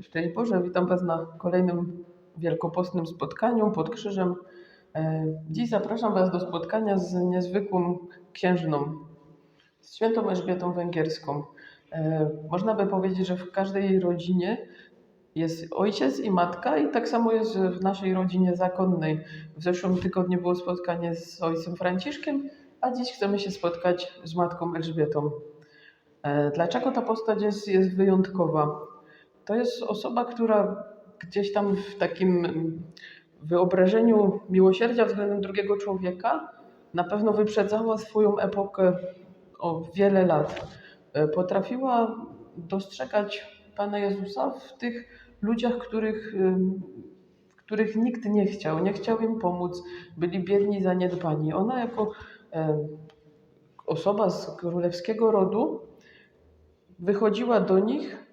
Szczęść Boże, witam Was na kolejnym wielkopostnym spotkaniu pod krzyżem. E, Dziś zapraszam Was do spotkania z niezwykłą księżną, z świętą Elżbietą Węgierską. E, Można by powiedzieć, że w każdej rodzinie jest ojciec i matka i tak samo jest w naszej rodzinie zakonnej. W zeszłym tygodniu było spotkanie z ojcem Franciszkiem, a dziś chcemy się spotkać z matką Elżbietą. E, Dlaczego ta postać jest, jest wyjątkowa? To jest osoba, która gdzieś tam w takim wyobrażeniu miłosierdzia względem drugiego człowieka na pewno wyprzedzała swoją epokę o wiele lat. E, Potrafiła dostrzegać Pana Jezusa w tych ludziach, których, których nikt nie chciał, nie chciał im pomóc, byli biedni, zaniedbani. Ona jako e, osoba z królewskiego rodu wychodziła do nich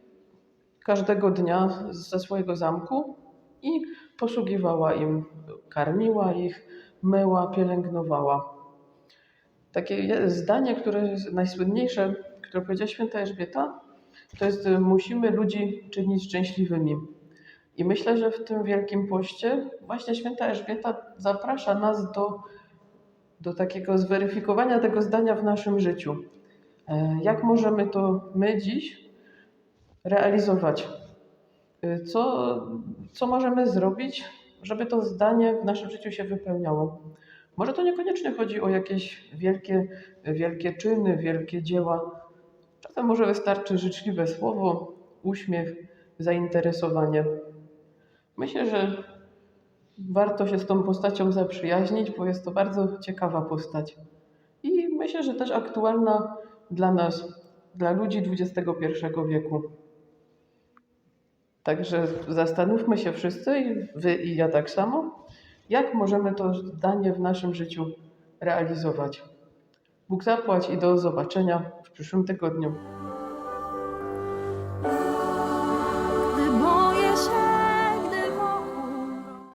każdego dnia ze swojego zamku i posługiwała im, karmiła ich, myła, pielęgnowała. Takie zdanie, które jest najsłynniejsze, które powiedziała święta Elżbieta, to jest y, musimy ludzi czynić szczęśliwymi. I myślę, że w tym Wielkim Poście właśnie święta Elżbieta zaprasza nas do, do takiego zweryfikowania tego zdania w naszym życiu. E, Jak możemy to my dziś realizować? Y, Co, co możemy zrobić, żeby to zdanie w naszym życiu się wypełniało? Może to niekoniecznie chodzi o jakieś wielkie, wielkie czyny, wielkie dzieła. Czasem może wystarczy życzliwe słowo, uśmiech, zainteresowanie. Myślę, że warto się z tą postacią zaprzyjaźnić, bo jest to bardzo ciekawa postać. I myślę, że też aktualna dla nas, dla ludzi XXI wieku. Także zastanówmy się wszyscy, i wy i ja tak samo, jak możemy to zdanie w naszym życiu realizować. Bóg zapłać i do zobaczenia w przyszłym tygodniu.